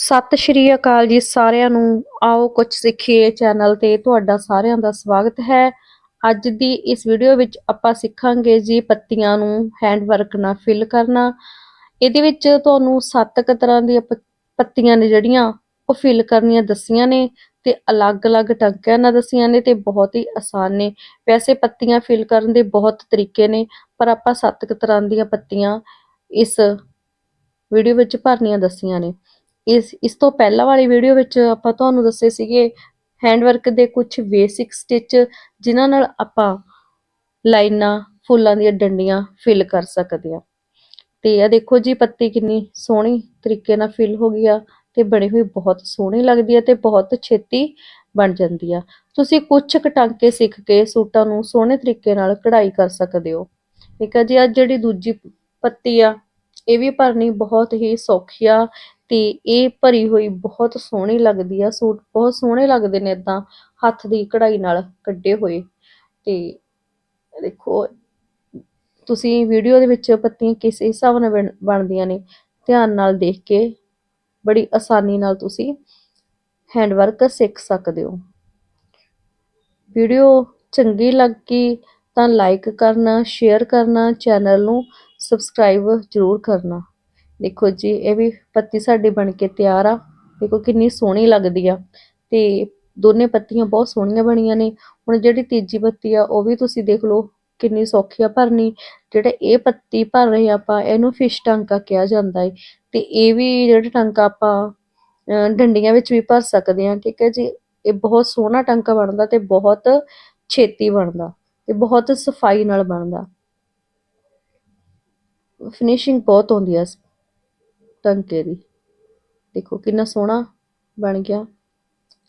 ਸਤਿ ਸ਼੍ਰੀ ਅਕਾਲ ਜੀ ਸਾਰਿਆਂ ਨੂੰ। ਆਓ ਕੁਝ ਸਿੱਖੀਏ ਚੈਨਲ ਤੇ। ਤੁਹਾਡਾ ਸਾਰਿਆਂ ਦਾ ਸਵਾਗਤ ਹੈ। ਅੱਜ ਦੀ ਇਸ ਵੀਡੀਓ ਵਿੱਚ ਆਪਾਂ ਸਿੱਖਾਂਗੇ ਜੀ ਪੱਤੀਆਂ ਨੂੰ ਹੈਂਡ ਵਰਕ ਨਾਲ ਫਿਲ ਕਰਨਾ। ਇਹਦੇ ਵਿੱਚ ਤੁਹਾਨੂੰ ਸੱਤ ਕੁ ਤਰ੍ਹਾਂ ਦੀਆਂ ਪੱਤੀਆਂ ਨੇ ਜਿਹੜੀਆਂ ਉਹ ਫਿਲ ਕਰਨੀਆਂ ਦੱਸੀਆਂ ਨੇ ਤੇ ਅਲੱਗ-ਅਲੱਗ ਟੰਕਿਆਂ ਨਾਲ ਦੱਸੀਆਂ ਨੇ ਤੇ ਬਹੁਤ ਹੀ ਆਸਾਨ ਨੇ। ਵੈਸੇ ਪੱਤੀਆਂ ਫਿਲ ਕਰਨ ਦੇ ਬਹੁਤ ਤਰੀਕੇ ਨੇ, ਪਰ ਆਪਾਂ ਸੱਤ ਕੁ ਤਰ੍ਹਾਂ ਦੀਆਂ ਪੱਤੀਆਂ ਇਸ ਵੀਡੀਓ ਵਿੱਚ ਭਰਨੀਆਂ ਦੱਸੀਆਂ ਨੇ। ਇਸ ਇਸ ਤੋਂ ਪਹਿਲਾਂ ਵਾਲੀ ਵੀਡੀਓ ਵਿੱਚ ਆਪਾਂ ਤੁਹਾਨੂੰ ਦੱਸੇ ਸੀਗੇ ਹੈਂਡਵਰਕ ਦੇ ਕੁਝ ਬੇਸਿਕ ਸਟਿਚ ਜਿਨ੍ਹਾਂ ਨਾਲ ਆਪਾਂ ਲਾਈਨਾਂ, ਫੁੱਲਾਂ ਦੀਆਂ ਡੰਡੀਆਂ ਫਿਲ ਕਰ ਸਕਦੇ ਆ ਤੇ ਇਹ ਦੇਖੋ ਜੀ, ਪੱਤੀ ਕਿੰਨੀ ਸੋਹਣੀ ਤਰੀਕੇ ਨਾਲ ਫਿਲ ਹੋ ਗਈ ਆ ਤੇ ਬਣੀ ਹੋਈ ਬਹੁਤ ਸੋਹਣੀ ਲੱਗਦੀ ਹੈ ਤੇ ਬਹੁਤ ਛੇਤੀ ਬਣ ਜਾਂਦੀ ਆ। ਤੁਸੀਂ ਕੁਝ ਕਟਾਂਕੇ ਸਿੱਖ ਕੇ ਸੂਟਾਂ ਨੂੰ ਸੋਹਣੇ ਤਰੀਕੇ ਨਾਲ ਕਢਾਈ ਕਰ ਸਕਦੇ ਹੋ। ਠੀਕ ਆ ਜੀ ਅੱਜ ਜਿਹੜੀ ਦੂਜੀ ਪੱਤੀ ਆ, ਇਹ ਵੀ ਭਰਨੀ ਬਹੁਤ ਹੀ ਸੌਖੀ ਆ ਤੇ ਇਹ ਭਰੀ ਹੋਈ ਬਹੁਤ ਸੋਹਣੀ ਲੱਗਦੀ ਆ ਸੂਟ, ਬਹੁਤ ਸੋਹਣੇ ਲੱਗਦੇ ਨੇ ਇਦਾਂ ਹੱਥ ਦੀ ਕਢਾਈ ਨਾਲ ਕੱਢੇ ਹੋਏ। ਤੇ ਦੇਖੋ, ਤੁਸੀਂ ਵੀਡੀਓ ਦੇ ਵਿੱਚ ਪੱਤੀਆਂ ਕਿਸ ਹਿਸਾਬ ਨਾਲ ਬਣ- ਬਣਦੀਆਂ ਨੇ, ਧਿਆਨ ਨਾਲ ਦੇਖ ਕੇ ਬੜੀ ਆਸਾਨੀ ਨਾਲ ਤੁਸੀਂ ਹੈਂਡ ਵਰਕ ਸਿੱਖ ਸਕਦੇ ਹੋ। ਵੀਡੀਓ ਚੰਗੀ ਲੱਗੀ ਤਾਂ ਲਾਈਕ ਕਰਨਾ ਸ਼ੇਅਰ ਕਰਨਾ ਚੈਨਲ ਨੂੰ ਸਬਸਕ੍ਰਾਈਬ ਜ਼ਰੂਰ ਕਰਨਾ। ਦੇਖੋ ਜੀ, ਇਹ ਵੀ ਪੱਤੀ ਸਾਡੀ ਬਣ ਕੇ ਤਿਆਰ ਆ। ਦੇਖੋ ਕਿੰਨੀ ਸੋਹਣੀ ਲੱਗਦੀ ਆ ਤੇ ਦੋਨੇ ਪੱਤੀਆਂ ਬਹੁਤ ਸੋਹਣੀਆਂ ਬਣੀਆਂ ਨੇ। ਹੁਣ ਜਿਹੜੀ ਤੀਜੀ ਪੱਤੀ ਆ, ਉਹ ਵੀ ਤੁਸੀਂ ਦੇਖ ਲਓ ਕਿੰਨੀ ਸੌਖੀ ਆ ਭਰਨੀ। ਜਿਹੜਾ ਇਹ ਪੱਤੀ ਭਰ ਰਹੇ ਆਪਾਂ, ਇਹਨੂੰ ਫਿਸ਼ ਟਾਂਕਾ ਕਿਹਾ ਜਾਂਦਾ ਹੈ ਤੇ ਇਹ ਵੀ ਜਿਹੜਾ ਟਾਂਕਾ ਆਪਾਂ, ਅਹ ਡੰਡੀਆਂ ਵਿੱਚ ਵੀ ਭਰ ਸਕਦੇ ਹਾਂ ਠੀਕ ਹੈ ਜੀ। ਇਹ ਬਹੁਤ ਸੋਹਣਾ ਟਾਂਕਾ ਬਣਦਾ ਤੇ ਬਹੁਤ ਛੇਤੀ ਬਣਦਾ ਤੇ ਬਹੁਤ ਸਫ਼ਾਈ ਨਾਲ ਬਣਦਾ। ਫਿਨਿਸ਼ਿੰਗ ਬਹੁਤ ਆਉਂਦੀ ਆ ਟਾਂਕੇ ਦੀ। ਦੇਖੋ ਕਿੰਨਾ ਸੋਹਣਾ ਬਣ ਗਿਆ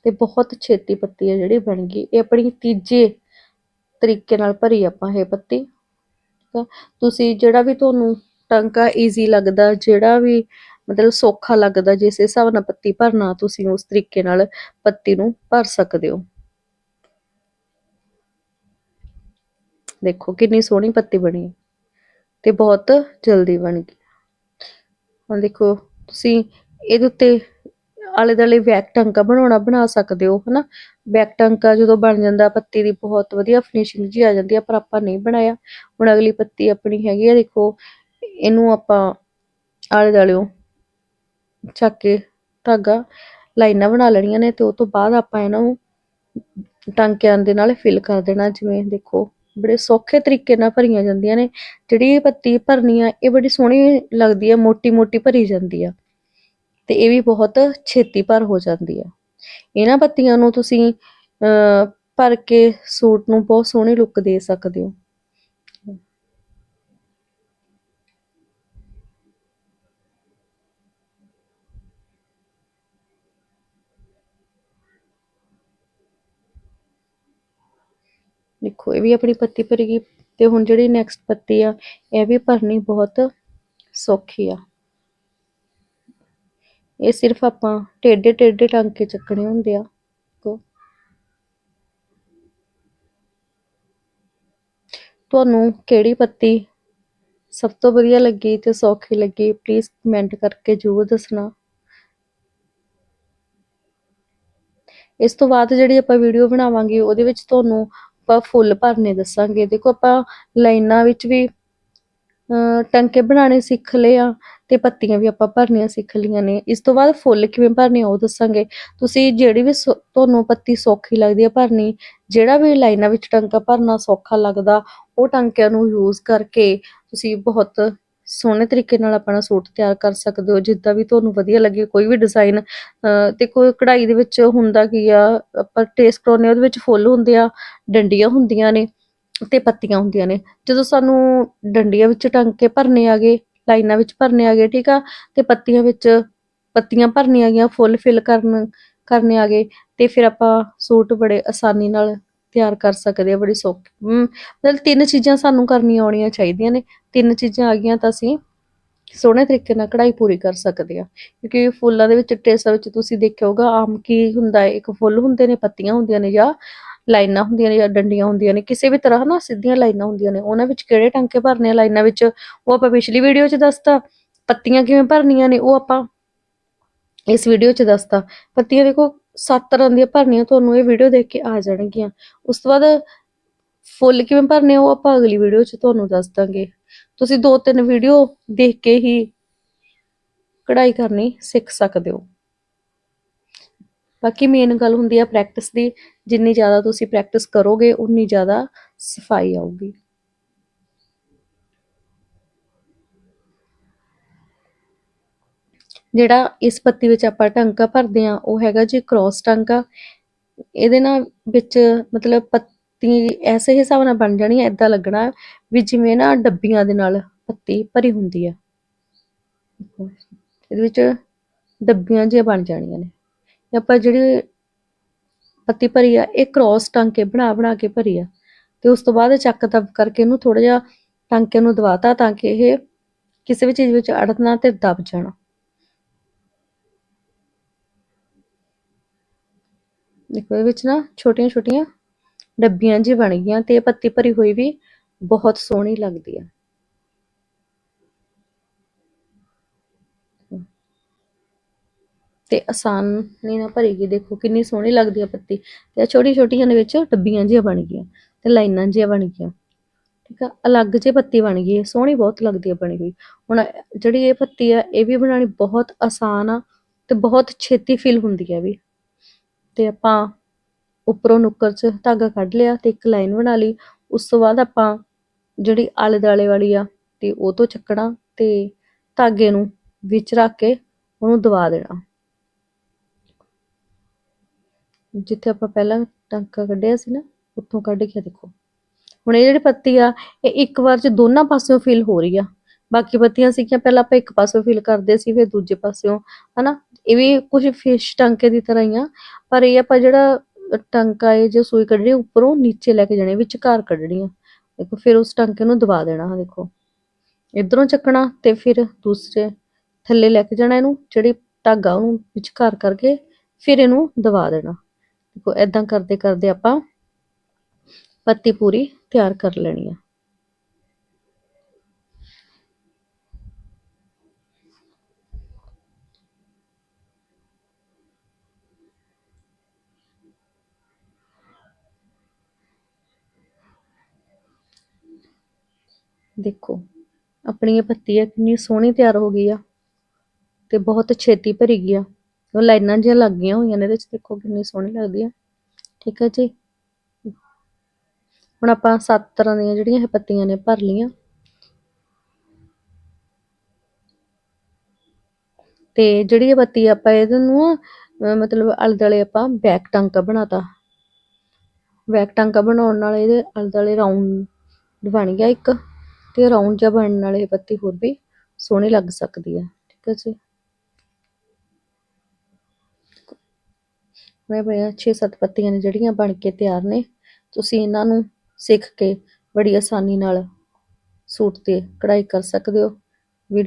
ਤੇ ਬਹੁਤ ਛੇਤੀ ਪੱਤੀ ਹੈ ਜਿਹੜੀ ਬਣ ਗਈ। ਇਹ ਆਪਣੀ ਤੀਜੇ ਤਰੀਕੇ ਨਾਲ ਭਰੀ ਆਪਾਂ ਇਹ ਪੱਤੀ। ਤੁਸੀਂ ਜਿਹੜਾ ਵੀ ਤੁਹਾਨੂੰ ਟਾਂਕਾ ਈਜ਼ੀ ਲੱਗਦਾ, ਜਿਹੜਾ ਵੀ ਮਤਲਬ ਸੌਖਾ ਲੱਗਦਾ, ਜਿਸ ਹਿਸਾਬ ਨਾਲ ਪੱਤੀ ਭਰਨਾ, ਤੁਸੀਂ ਉਸ ਤਰੀਕੇ ਨਾਲ ਪੱਤੀ ਨੂੰ ਭਰ ਸਕਦੇ ਹੋ। ਦੇਖੋ ਕਿੰਨੀ ਸੋਹਣੀ ਪੱਤੀ ਬਣੀ ਤੇ ਬਹੁਤ ਜਲਦੀ ਬਣ ਗਈ। ਹੁਣ ਦੇਖੋ, ਤੁਸੀਂ ਇਹਦੇ ਉੱਤੇ ਆਲੇ ਦੁਆਲੇ ਬੈਕ ਟਾਂਕਾ ਬਣਾਉਣਾ ਬਣਾ ਸਕਦੇ ਹੋ, ਹਨਾ? ਬੈਕ ਟਾਂਕਾ ਜਦੋਂ ਬਣ ਜਾਂਦਾ, ਪੱਤੀ ਦੀ ਬਹੁਤ ਵਧੀਆ ਫਿਨਿਸ਼ਿੰਗ ਜੀ ਆ ਜਾਂਦੀ ਆ, ਪਰ ਆਪਾਂ ਨਹੀਂ ਬਣਾਇਆ। ਹੁਣ ਅਗਲੀ ਪੱਤੀ ਆਪਣੀ ਹੈਗੀ ਆ, ਦੇਖੋ, ਇਹਨੂੰ ਆਪਾਂ ਆਲੇ ਦੁਆਲਿਓ ਚੱਕ ਕੇ ਧਾਗਾ ਲਾਈਨਾਂ ਬਣਾ ਲੈਣੀਆਂ ਨੇ ਤੇ ਉਸ ਤੋਂ ਬਾਅਦ ਆਪਾਂ ਇਹਨਾਂ ਨੂੰ ਟਾਂਕਿਆਂ ਦੇ ਨਾਲ ਫਿਲ ਕਰ ਦੇਣਾ, ਜਿਵੇਂ ਦੇਖੋ। ਬੜੇ ਸੌਖੇ ਤਰੀਕੇ ਨਾਲ ਭਰੀਆਂ ਜਾਂਦੀਆਂ ਨੇ। ਜਿਹੜੀ ਇਹ ਪੱਤੀ ਭਰਨੀ ਆ, ਇਹ ਬੜੀ ਸੋਹਣੀ ਲੱਗਦੀ ਆ ਮੋਟੀ ਮੋਟੀ ਭਰੀ ਜਾਂਦੀ ਆ। ਤੇ ਇਹ ਵੀ ਬਹੁਤ ਛੇਤੀ ਭਰ ਹੋ ਜਾਂਦੀ ਆ। ਇਹਨਾਂ ਪੱਤੀਆਂ ਨੂੰ ਤੁਸੀਂ, ਅਹ, ਭਰ ਕੇ ਸੂਟ ਨੂੰ ਬਹੁਤ ਸੋਹਣੀ ਲੁੱਕ ਦੇ ਸਕਦੇ ਹੋ। ਦੇਖੋ, ਇਹ ਵੀ ਆਪਣੀ ਪੱਤੀ ਭਰੀ ਗਈ। ਤੇ ਹੁਣ ਜਿਹੜੀ ਨੈਕਸਟ ਪੱਤੀ ਆ, ਇਹ ਵੀ ਭਰਨੀ ਬਹੁਤ ਸੌਖੀ ਆ। ਇਹ ਸਿਰਫ ਆਪਾਂ ਟੇਢੇ ਟੇਢੇ ਟਾਂਕੇ ਚੱਕਣੇ ਹੁੰਦੇ ਆ। ਤੁਹਾਨੂੰ ਕਿਹੜੀ ਪੱਤੀ ਸਭ ਤੋਂ ਵਧੀਆ ਲੱਗੀ ਤੇ ਸੌਖੀ ਲੱਗੀ ਪਲੀਜ਼ ਕਮੈਂਟ ਕਰਕੇ ਜ਼ਰੂਰ ਦੱਸਣਾ। ਇਸ ਤੋਂ ਬਾਅਦ ਜਿਹੜੀ ਆਪਾਂ ਵੀਡੀਓ ਬਣਾਵਾਂਗੇ, ਉਹਦੇ ਵਿੱਚ ਤੁਹਾਨੂੰ ਆਪਾਂ ਫੁੱਲ ਭਰਨੇ ਦੱਸਾਂਗੇ। ਦੇਖੋ ਆਪਾਂ ਲਾਈਨਾਂ ਵਿੱਚ ਵੀ, ਅਹ ਬਣਾਉਣੇ ਸਿੱਖ ਲਏ ਆ ਤੇ ਪੱਤੀਆਂ ਵੀ ਆਪਾਂ ਭਰਨੀਆਂ ਸਿੱਖ ਲਈਆਂ ਨੇ। ਇਸ ਤੋਂ ਬਾਅਦ ਫੁੱਲ ਕਿਵੇਂ ਭਰਨੇ ਉਹ ਦੱਸਾਂਗੇ। ਤੁਸੀਂ ਜਿਹੜੀ ਵੀ ਸੌ- ਤੁਹਾਨੂੰ ਪੱਤੀ ਸੌਖੀ ਲੱਗਦੀ ਹੈ ਭਰਨੀ, ਜਿਹੜਾ ਵੀ ਲਾਈਨਾਂ ਵਿੱਚ ਟੰਕਾ ਭਰਨਾ ਸੌਖਾ ਲੱਗਦਾ, ਉਹ ਟਾਂਕਿਆਂ ਨੂੰ ਯੂਜ਼ ਕਰਕੇ ਤੁਸੀਂ ਬਹੁਤ ਸੋਹਣੇ ਤਰੀਕੇ ਨਾਲ ਆਪਣਾ ਸੂਟ ਤਿਆਰ ਕਰ ਸਕਦੇ ਹੋ, ਜਿੱਦਾਂ ਵੀ ਤੁਹਾਨੂੰ ਵਧੀਆ ਲੱਗੇ, ਕੋਈ ਵੀ ਡਿਜ਼ਾਈਨ ਤੇ ਕੋਈ ਕਢਾਈ ਦੇ ਵਿੱਚ ਹੁੰਦਾ ਕੀ ਆ, ਆਪਾਂ ਟੇਸਟ ਕਰਾਉਂਦੇ ਉਹਦੇ ਵਿੱਚ ਫੁੱਲ ਹੁੰਦੇ ਆ, ਡੰਡੀਆਂ ਹੁੰਦੀਆਂ ਨੇ ਤੇ ਪੱਤੀਆਂ ਹੁੰਦੀਆਂ ਨੇ। ਜਦੋਂ ਸਾਨੂੰ ਡੰਡੀਆਂ ਵਿੱਚ ਟਾਂਕੇ ਭਰਨੇ ਆ ਗਏ, ਲਾਈਨਾਂ ਵਿੱਚ ਭਰਨੇ ਆ ਗਏ, ਠੀਕ ਆ, ਤੇ ਪੱਤੀਆਂ ਵਿੱਚ ਪੱਤੀਆਂ ਭਰਨੀਆਂ ਆ ਗਈਆਂ, ਫੁੱਲ ਫਿਲ ਕਰਨ, ਕਰਨੇ ਆ ਗਏ, ਤੇ ਫਿਰ ਆਪਾਂ ਸੂਟ ਬੜੇ ਆਸਾਨੀ ਨਾਲ ਤਿਆਰ ਕਰ ਸਕਦੇ ਆ, ਬੜੀ ਸੌਖੀ। ਮਤਲਬ ਤਿੰਨ ਚੀਜ਼ਾਂ ਸਾਨੂੰ ਕਰਨੀਆਂ ਆਉਣੀਆਂ ਚਾਹੀਦੀਆਂ ਨੇ। ਤਿੰਨ ਚੀਜ਼ਾਂ ਆ ਗਈਆਂ ਤਾਂ ਅਸੀਂ ਸੋਹਣੇ ਤਰੀਕੇ ਨਾਲ ਕਢਾਈ ਪੂਰੀ ਕਰ ਸਕਦੇ ਆ। ਕਿਉਂਕਿ ਫੁੱਲਾਂ ਦੇ ਵਿੱਚ ਟਰੇਸਾਂ ਵਿੱਚ ਤੁਸੀਂ ਦੇਖਿਆ ਹੋਗਾ ਆਮ ਕੀ ਹੁੰਦਾ ਹੈ ਇੱਕ ਫੁੱਲ ਹੁੰਦੇ ਨੇ, ਪੱਤੀਆਂ ਹੁੰਦੀਆਂ ਨੇ ਜਾਂ ਲਾਈਨਾਂ ਹੁੰਦੀਆਂ ਨੇ ਜਾਂ ਡੰਡੀਆਂ ਹੁੰਦੀਆਂ ਨੇ। ਕਿਸੇ ਵੀ ਤਰ੍ਹਾਂ ਨਾ ਸਿੱਧੀਆਂ ਲਾਈਨਾਂ ਹੁੰਦੀਆਂ ਨੇ। ਉਹਨਾਂ ਵਿੱਚ ਕਿਹੜੇ ਟਾਂਕੇ ਭਰਨੇ ਆ ਲਾਈਨਾਂ ਵਿੱਚ? ਉਹ ਆਪਾਂ ਪਿਛਲੀ ਵੀਡੀਓ 'ਚ ਦੱਸਤਾ। ਪੱਤੀਆਂ ਕਿਵੇਂ ਭਰਨੀਆਂ ਨੇ, ਉਹ ਆਪਾਂ ਇਸ ਵੀਡੀਓ 'ਚ ਦੱਸਤਾ। ਪੱਤੀਆਂ ਦੇਖੋ ਸੱਤ ਤਰ੍ਹਾਂ ਦੀਆਂ ਭਰਨੀਆਂ ਤੁਹਾਨੂੰ ਇਹ ਵੀਡੀਓ ਦੇਖ ਕੇ ਆ ਜਾਣਗੀਆਂ। ਉਸ ਤੋਂ ਬਾਅਦ ਫੁੱਲ ਕਿਵੇਂ ਭਰਨੇ ਉਹ ਆਪਾਂ ਅਗਲੀ ਵੀਡੀਓ 'ਚ ਤੁਹਾਨੂੰ ਦੱਸ ਦਾਂਗੇ। ਤੁਸੀਂ ਦੋ ਤਿੰਨ ਵੀਡੀਓ ਦੇਖ ਕੇ ਹੀ ਕਢਾਈ ਕਰਨੀ ਸਿੱਖ ਸਕਦੇ ਹੋ। ਬਾਕੀ ਮੇਨ ਗੱਲ ਹੁੰਦੀ ਆ ਪ੍ਰੈਕਟਿਸ ਦੀ। ਜਿੰਨੀ ਜ਼ਿਆਦਾ ਤੁਸੀਂ ਪ੍ਰੈਕਟਿਸ ਕਰੋਗੇ, ਉਨੀ ਜ਼ਿਆਦਾ ਸਫ਼ਾਈ ਆਊਗੀ। ਜਿਹੜਾ ਇਸ ਪੱਤੀ ਵਿੱਚ ਆਪਾਂ ਟਾਂਕਾ ਭਰਦੇ ਆ ਉਹ ਹੈਗਾ ਜੀ ਕ੍ਰਾਸ ਟਾਂਕਾ। ਇਹਦੇ ਨਾਲ ਵਿੱਚ ਮਤਲਬ ਪੱਤੀ ਐਸੇ ਹਿਸਾਬ ਨਾਲ ਬਣ ਜਾਣੀ ਹੈ ਇਦਾਂ ਲੱਗਣਾ ਵੀ ਜਿਵੇਂ ਨਾ ਡੱਬੀਆਂ ਦੇ ਨਾਲ ਪੱਤੀ ਭਰੀ ਹੁੰਦੀ ਆ। ਇਹਦੇ ਵਿੱਚ ਡੱਬੀਆਂ ਜਿਹੀਆਂ ਬਣ ਜਾਣੀਆਂ ਨੇ। ਆਪਾਂ ਜਿਹੜੀ ਪੱਤੀ ਭਰੀ ਆ, ਇਹ ਕ੍ਰਾਸ ਟਾਂਕੇ ਬਣਾ ਬਣਾ ਕੇ ਭਰੀ ਆ। ਤੇ ਉਸ ਤੋਂ ਬਾਅਦ ਚੱਕ ਦਬ ਕਰਕੇ ਇਹਨੂੰ ਥੋੜਾ ਜਿਹਾ ਟਾਂਕੇ ਨੂੰ ਦਬਾਤਾ ਤਾਂ ਕਿ ਇਹ ਕਿਸੇ ਵੀ ਚੀਜ਼ ਵਿੱਚ ਅੜਨਾ ਤੇ ਦਬ ਜਾਣਾ। ਦੇਖੋ ਇਹਦੇ ਵਿੱਚ ਨਾ ਛੋਟੀਆਂ ਛੋਟੀਆਂ ਡੱਬੀਆਂ ਜੀ ਬਣ ਗਈਆਂ ਤੇ ਇਹ ਪੱਤੀ ਭਰੀ ਹੋਈ ਵੀ ਬਹੁਤ ਸੋਹਣੀ ਲੱਗਦੀ ਆ। ਤੇ ਆਸਾਨ ਨਹੀਂ ਨਾ ਭਰੀਗੀ ਦੇਖੋ ਕਿੰਨੀ ਸੋਹਣੀ ਲੱਗਦੀ ਆ ਪੱਤੀ। ਤੇ ਛੋਟੀ ਛੋਟੀਆਂ ਦੇ ਵਿੱਚ ਡੱਬੀਆਂ ਜਿਹੀਆਂ ਬਣ ਗਈਆਂ ਤੇ ਲਾਈਨਾਂ ਜਿਹੀਆਂ ਬਣ ਗਈਆਂ। ਠੀਕ ਆ, ਅਲੱਗ ਜਿਹੀ ਪੱਤੀ ਬਣ ਗਈ ਹੈ ਸੋਹਣੀ ਬਹੁਤ ਲੱਗਦੀ ਆ ਬਣੀ ਹੋਈ। ਹੁਣ ਜਿਹੜੀ ਇਹ ਪੱਤੀ ਆ, ਇਹ ਵੀ ਬਣਾਉਣੀ ਬਹੁਤ ਆਸਾਨ ਆ ਤੇ ਬਹੁਤ ਛੇਤੀ ਫਿਲ ਹੁੰਦੀ ਆ ਵੀ। ਤੇ ਆਪਾਂ ਉੱਪਰੋਂ ਨੁੱਕਰ 'ਚ ਧਾਗਾ ਕੱਢ ਲਿਆ ਤੇ ਇੱਕ ਲਾਈਨ ਬਣਾ ਲਈ। ਉਸ ਤੋਂ ਬਾਅਦ ਆਪਾਂ ਜਿਹੜੀ ਆਲੇ ਦੁਆਲੇ ਵਾਲੀ ਆ ਤੇ ਉਹ ਤੋਂ ਚੱਕਣਾ ਤੇ ਧਾਗੇ ਨੂੰ ਵਿੱਚ ਰੱਖ ਕੇ ਉਹਨੂੰ ਦਬਾ ਦੇਣਾ। ਜਿੱਥੇ ਆਪਾਂ ਪਹਿਲਾਂ ਟਾਂਕਾ ਕੱਢਿਆ ਸੀ ਨਾ, ਉੱਥੋਂ ਕੱਢ ਕੇ ਦੇਖੋ। ਹੁਣ ਇਹ ਜਿਹੜੀ ਪੱਤੀ ਆ, ਇਹ ਇੱਕ ਵਾਰ 'ਚ ਦੋਨਾਂ ਪਾਸਿਓਂ ਫਿਲ ਹੋ ਰਹੀ ਆ। ਬਾਕੀ ਪੱਤੀਆਂ ਸੀਗੀਆਂ, ਪਹਿਲਾਂ ਆਪਾਂ ਇੱਕ ਪਾਸਿਓਂ ਫਿਲ ਕਰਦੇ ਸੀ, ਫਿਰ ਦੂਜੇ ਪਾਸਿਓਂ, ਹਨਾ? ਇਹ ਵੀ ਕੁਝ ਫਿਸ਼ ਟਾਂਕੇ ਦੀ ਤਰ੍ਹਾਂ ਹੀ ਆ, ਪਰ ਇਹ ਆਪਾਂ ਜਿਹੜਾ ਟਾਂਕਾ ਹੈ ਜੋ ਸੂਈ ਕੱਢਣੀ ਉੱਪਰੋਂ ਨੀਚੇ ਲੈ ਕੇ ਜਾਣੀ ਵਿਚਕਾਰ ਕੱਢਣੀ ਆ। ਦੇਖੋ, ਫਿਰ ਉਸ ਟਾਂਕੇ ਨੂੰ ਦਬਾ ਦੇਣਾ ਆ ਦੇਖੋ। ਇਧਰੋਂ ਚੱਕਣਾ ਤੇ ਫਿਰ ਦੂਸਰੇ ਥੱਲੇ ਲੈ ਕੇ ਜਾਣਾ ਇਹਨੂੰ, ਜਿਹੜੀ ਧਾਗਾ ਉਹਨੂੰ ਵਿਚਕਾਰ ਕਰਕੇ ਫਿਰ ਇਹਨੂੰ ਦਬਾ ਦੇਣਾ। ਦੇਖੋ ਐਦਾਂ ਕਰਦੇ ਕਰਦੇ ਆਪਾਂ ਪੱਤੀ ਪੂਰੀ ਤਿਆਰ ਕਰ ਲੈਣੀ ਆ। ਦੇਖੋ ਆਪਣੀ ਇਹ ਪੱਤੀ ਆ ਕਿੰਨੀ ਸੋਹਣੀ ਤਿਆਰ ਹੋ ਗਈ ਆ ਤੇ ਬਹੁਤ ਛੇਤੀ ਭਰੀ ਗਈ ਆ। ਉਹ ਲਾਈਨਾਂ ਜਿਹੀਆਂ ਲੱਗ ਗਈਆਂ ਹੋਈਆਂ ਨੇ ਇਹਦੇ ਵਿੱਚ, ਦੇਖੋ ਕਿੰਨੀ ਸੋਹਣੀ ਲੱਗਦੀ ਆ। ਠੀਕ ਹੈ ਜੀ? ਹੁਣ ਆਪਾਂ ਸੱਤ ਤਰ੍ਹਾਂ ਦੀਆਂ ਜਿਹੜੀਆਂ ਇਹ ਪੱਤੀਆਂ ਨੇ, ਭਰ ਲੀਆਂ ਤੇ ਜਿਹੜੀ ਇਹ ਪੱਤੀ ਆਪਾਂ ਇਹਦੇ ਨੂੰ ਮਤਲਬ ਆਲੇ ਦੁਆਲੇ ਆਪਾਂ ਬੈਕ ਟਾਂਕਾ ਬਣਾਤਾ। ਬੈਕ ਟਾਂਕਾ ਬਣਾਉਣ ਨਾਲ ਇਹਦੇ ਆਲੇ ਦੁਆਲੇ ਰਾਉਂਡ ਬਣ ਗਿਆ ਇੱਕ। ਤੇ ਰਾਉਂਡ ਜਿਹਾ ਬਣਨ ਨਾਲ ਇਹ ਪੱਤੀ ਹੋਰ ਵੀ ਸੋਹਣੀ ਲੱਗ ਸਕਦੀ ਹੈ ਠੀਕ ਹੈ ਜੀ? ਮੈਂ ਬਈਆ 6-7 ਪੱਤੀਆਂ ਨੇ ਜਿਹੜੀਆਂ ਬਣ ਕੇ ਤਿਆਰ ਨੇ। ਤੁਸੀਂ ਇਹਨਾਂ ਨੂੰ ਸਿੱਖ ਕੇ ਬੜੀ ਆਸਾਨੀ ਨਾਲ ਸੂਟ ਤੇ ਕਢਾਈ ਕਰ ਸਕਦੇ ਹੋ। ਵੀਡੀਓ